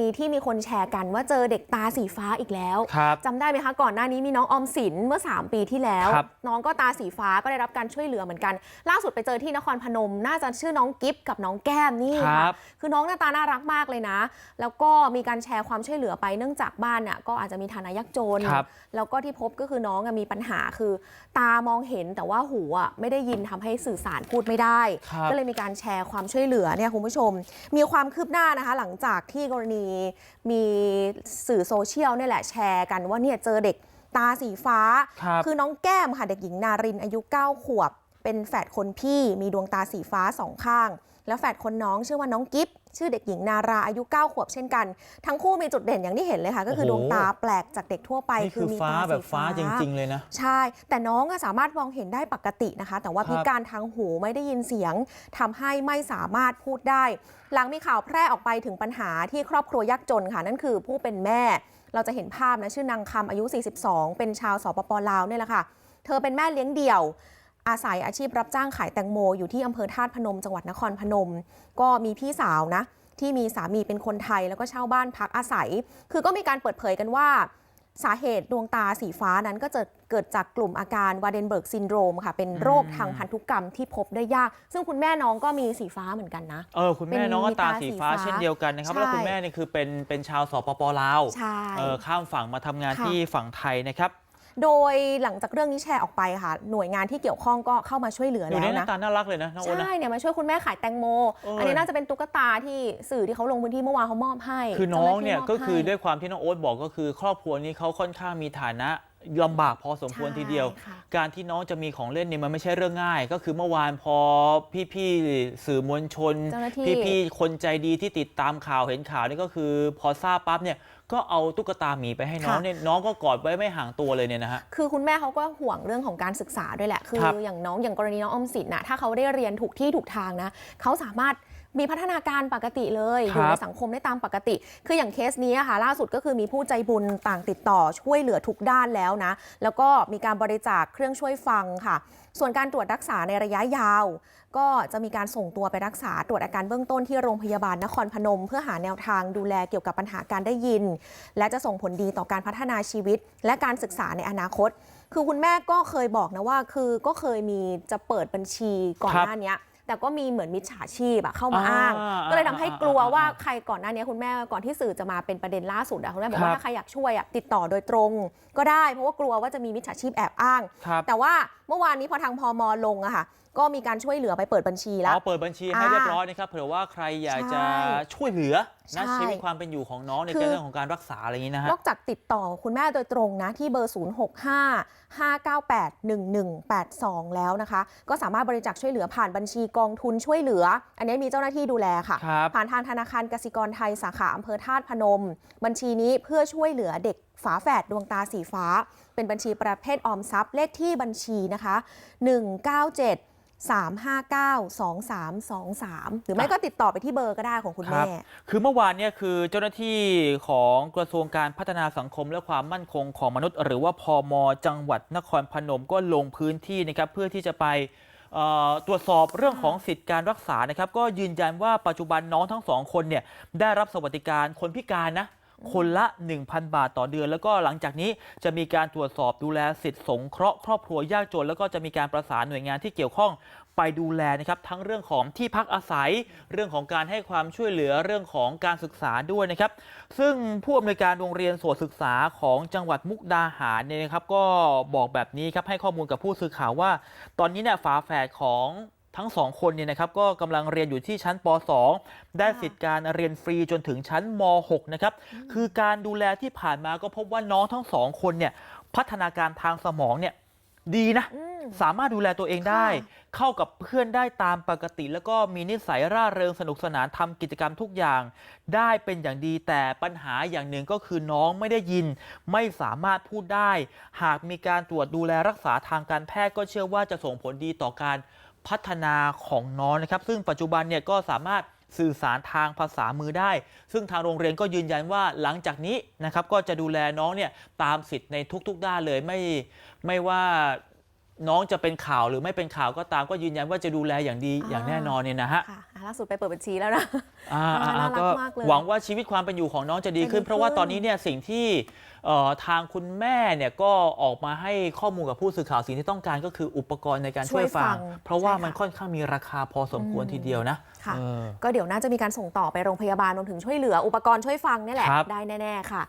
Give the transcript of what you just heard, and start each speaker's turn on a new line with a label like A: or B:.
A: ณีที่มีคนแชร์กันว่าเจอเด็กตาสีฟ้าอีกแล้ว
B: ครับ
A: จำได้ไหมคะก่อนหน้านี้มีน้องออมสินเมื่อ 3 ปีที่แล้ว
B: ครับ
A: น้องก็ตาสีฟ้าก็ได้รับการช่วยเหลือเหมือนกัน ล่าสุดไปเจอที่นครพนม น่าจะชื่อน้องกิฟกับน้องแก้มนี่
B: ครั
A: ค่ะ
B: บ
A: คือน้องหน้าตาน่ารักมากเลยนะ แล้วก็มีการแชร์ความช่วยเหลือไปเนื่องจากบ้านน่ะก็อาจจะมีฐานะยากจน
B: ครับ
A: แล้วก็ที่พบก็คือน้องอะมีปัญหาคือ ตามองเห็นแต่ว่าหูอะไม่ได้ยินทำให้สื่อสารพูดไม่ได้
B: ครับ
A: ก็เลยมีการแชร์ความช่วยเหลือเนี่ยคุณผู้ชม มีความคืบหน้านะคะ หลังจากที่กรณีมีสื่อโซเชียลเนี่ยแหละแชร์กันว่าเนี่ยเจอเด็กตาสีฟ้า
B: ครับ
A: คือน้องแก้มค่ะเด็กหญิงนารินอายุ 9 ขวบ เป็นแฝดคนพี่มีดวงตาสีฟ้าสองข้าง แล้วแฝดคนน้องชื่อว่าน้องกิฟ ชื่อเด็กหญิงนาราอายุ 9 ขวบเช่นกัน ทั้งคู่มีจุดเด่นอย่างที่เห็นเลยค่ะ ก็คือ
B: โอ้
A: ด
B: โห
A: วงตาแปลกจากเด็กทั่วไป
B: นี่คือ
A: มี
B: ฟ้า
A: ต
B: แบบฟ้า
A: สี
B: จริง ๆ เลยนะ
A: ใช่ แต่น้องอะสามารถมองเห็นได้ปกตินะคะ แต่ว่า
B: ครับ
A: พิการทางหูไม่ได้ยินเสียงทำให้ไม่สามารถพูดได้ หลังมีข่าวแพร่ออกไปถึงปัญหาที่ครอบครัวยากจนค่ะนั่นคือผู้เป็นแม่ เราจะเห็นภาพนะชื่อนางคำอายุ 42 เป็นชาวสปปลาวเนี่ยแหละค่ะ เธอเป็นแม่เลี้ยงเดี่ยว อาศัยอาชีพรับจ้างขายแตงโมอยู่ที่อำเภอธาตุพนม จังหวัดนครพนม ก็มีพี่สาวนะ ที่มีสามีเป็นคนไทยแล้วก็เช่าบ้านพักอาศัย คือก็มีการเปิดเผยกันว่า สาเหตุดวงตาสีฟ้านั้นก็จะเกิดจากกลุ่มอาการวาเดนเบิร์กซินโดรมค่ะ เป็นโรคทางพันธุกรรมที่พบได้ยาก ซึ่งคุณแม่น้องก็มีสีฟ้าเหมือนกันนะ
B: เออคุณแม่
A: เป็น
B: น้องก็ตา
A: มีตา
B: สี
A: สี
B: ฟ้า
A: ฟ้า
B: เช่นเดียวกันนะครับ
A: ใช่
B: แล้วคุณแม่นี่คือเป็นเป็นชาวสปปลาว
A: ใช่
B: เออข้ามฝั่งมาทำงาน
A: ค่ะ
B: ที่ฝั่งไทยนะครับ
A: โดยหลังจากเรื่องนี้แชร์ออกไปค่ะ หน่วยงานที่เกี่ยวข้องก็เข้ามาช่วยเหลือ
B: อยู่
A: แล้
B: ใน
A: ว
B: หน้า
A: นะ
B: ตาน่ารักเลยนะน้องโอ๊ตนะ
A: ใช่เนี่ยมาช่วยคุณแม่ขายแตงโม
B: เอออั
A: อันนี้น่าจะเป็นตุ๊กตาที่สื่อที่เขาลงพื้นที่เมื่อวานเขามอบให้
B: คือน้องเนี่ย
A: จ้าหาที่มบ
B: ก็คือ
A: ให้
B: ด้วยความที่น้องโอ๊ตบอกก็คือ ครอบครัวนี้เขาค่อนข้างมีฐานะ ลำบากพอสมควรทีเดียว
A: ใช่ค่ะ
B: การที่น้องจะมีของเล่นเนี่ยมันไม่ใช่เรื่องง่าย ก็คือเมื่อวานพอพี่ๆสื่อมวลชน
A: เจ้าหน้าที่
B: พี่ๆคนใจดีที่ติดตามข่าวเห็นข่าวนี่ก็คือ พอทราบปั๊บเนี่ยก็เอาตุ๊กตาหมีไปให้น้องเนี่ยน้องก็กอดไว้ไม่ห่างตัวเลยเนี่ยนะฮะ
A: คือคุณแม่เขาก็ห่วงเรื่องของการศึกษาด้วยแหละ คือ
B: ครับ
A: อย่างน้องอย่างกรณีน้องออมสินนะถ้าเขาได้เรียนถูกที่ถูกทางนะเขาสามารถ มีพัฒนาการปกติเลยอยู่ในสังคมได้ตามปกติ คืออย่างเคสนี้อะค่ะล่าสุดก็คือมีผู้ใจบุญต่างติดต่อช่วยเหลือทุกด้านแล้วนะ แล้วก็มีการบริจาคเครื่องช่วยฟังค่ะ ส่วนการตรวจรักษาในระยะยาว ก็จะมีการส่งตัวไปรักษาตรวจอาการเบื้องต้นที่โรงพยาบาลนครพนม เพื่อหาแนวทางดูแลเกี่ยวกับปัญหาการได้ยิน และจะส่งผลดีต่อการพัฒนาชีวิต และการศึกษาในอนาคต คือคุณแม่ก็เคยบอกนะว่า คือก็เคยมีจะเปิดบัญชีก่อน
B: ครับ
A: หน้าเนี้ย แต่ก็มีเหมือนมิจฉาชีพอะเข้ามา
B: อ่า
A: อ้าง ก็เลยทำให้กลัว
B: อ่าอ่า
A: ว่าใครก่อนหน้านี้คุณแม่ก่อนที่สื่อจะมาเป็นประเด็นล่าสุดอะคุณแม่บอก
B: ครั
A: ว่า
B: บ
A: ถ้าใครอยากช่วยอะติดต่อโดยตรงก็ได้ เพราะว่ากลัวว่าจะมีมิจฉาชีพแอบอ้าง
B: ครับ
A: แต่ว่าเมื่อวานนี้พอทางพมลงอะค่ะก็มีการช่วยเหลือไปเปิดบัญชีแล้ว
B: อ๋อเปิดบัญชีให้
A: อ่า
B: เรียบร้อยนะครับเผื่อว่าใครอยากจะ
A: ใช่
B: ช่วยเหลือนะ
A: ใช่
B: ชีวิตความเป็นอยู่ของน้องใน
A: คือ
B: เรื่องของการรักษาอะไรอย่างนี้นะฮะ
A: นอกจากติดต่อคุณแม่โดยตรงนะที่เบอร์ 065 598 1182 แล้วนะคะ ก็สามารถบริจาคช่วยเหลือผ่านบัญชีกองทุนช่วยเหลือ อันนี้มีเจ้าหน้าที่ดูแลค่ะ
B: ครับ
A: ผ่านทางธนาคารกสิกรไทยสาขาอำเภอธาตุพนม บัญชีนี้เพื่อช่วยเหลือเด็กฝาแฝดดวงตาสีฟ้า เป็นบัญชีประเภทออมทรัพย์เลขที่บัญชีนะคะ 197 359 2323 หรือไม่ก็ติดต่อไปที่เบอร์ก็ได้ของคุณ
B: ค
A: แม่
B: คือเมื่อวานเนี่ยคือเจ้าหน้าที่ของกระทรวงการพัฒนาสังคมและความมั่นคงของมนุษย์ หรือว่าพอมจังหวัดนครพนมก็ลงพื้นที่นะครับเพื่อที่จะไปตรวจสอบเรื่องของสิทธิการรักษานะครับ ก็ยืนยันว่าปัจจุบันน้องทั้งสองคนเนี่ยได้รับสวัสดิการคนพิการนะ คนละ 1,000 บาทต่อเดือน แล้วก็หลังจากนี้จะมีการตรวจสอบดูแลสิทธิสงเคราะห์ครอบครัวยากจน แล้วก็จะมีการประสานหน่วยงานที่เกี่ยวข้องไปดูแลนะครับทั้งเรื่องของที่พักอาศัย เรื่องของการให้ความช่วยเหลือเรื่องของการศึกษาด้วยนะครับ ซึ่งผู้อำนวยการโรงเรียนโสตศึกษาของจังหวัดมุกดาหารเนี่ยนะครับ ก็บอกแบบนี้ครับให้ข้อมูลกับผู้สื่อข่าวว่า ตอนนี้เนี่ยฝาแฝดของ ทั้งสองคนเนี่ยนะครับก็กำลังเรียนอยู่ที่ชั้นป .2 ได้สิทธิการเรียนฟรีจนถึงชั้นม .6 นะครับคือการดูแลที่ผ่านมาก็พบว่าน้องทั้งสองคนเนี่ยพัฒนาการทางสมองเนี่ยดีนะ
A: อืม
B: สามารถดูแลตัวเองได้ เข้ากับเพื่อนได้ตามปกติ แล้วก็มีนิสัยร่าเริงสนุกสนานทำกิจกรรมทุกอย่าง ได้เป็นอย่างดีแต่ปัญหาอย่างหนึ่งก็คือน้องไม่ได้ยิน ไม่สามารถพูดได้ หากมีการตรวจดูแลรักษาทางการแพทย์ก็เชื่อว่าจะส่งผลดีต่อการ พัฒนาของน้องนะครับ ซึ่งปัจจุบันเนี่ยก็สามารถสื่อสารทางภาษามือได้ ซึ่งทางโรงเรียนก็ยืนยันว่าหลังจากนี้นะครับก็จะดูแลน้องเนี่ยตามสิทธิ์ในทุกๆด้านเลยไม่ไม่ว่า น้องจะเป็นข่าวหรือไม่เป็นข่าวก็ตามก็ยืนยันว่าจะดูแลอย่างดี
A: อ่า
B: อย่างแน่นอนเนี่ยนะฮะ
A: ค่ะอะล่าสุดไปเปิดบัญชีแล้วนะ
B: อ่า
A: อ่า
B: อ่า
A: น่ารัก
B: ก็
A: มากเลย
B: หวังว่าชีวิตความเป็นอยู่ของน้องจะดีขึ้น
A: จะดี
B: เพราะว่า
A: ขึ้น
B: ตอนนี้เนี่ยสิ่งที่เอ่อทางคุณแม่เนี่ยก็ออกมาให้ข้อมูลกับผู้สื่อข่าวสิ่งที่ต้องการก็คืออุปกรณ์ในการช่วยฟังเพราะว่ามันค่อนข้างมีราคาพอสมควรทีเดียวนะ
A: ค่ะ
B: เออ
A: ก็เดี๋ยวน่าจะมีการส่งต่อไปโรงพยาบาลรวมถึงช่วยเหลืออุปกรณ์ช่วยฟังนี่แหละ
B: ครับ
A: ได้แน่ ๆ ค่ะ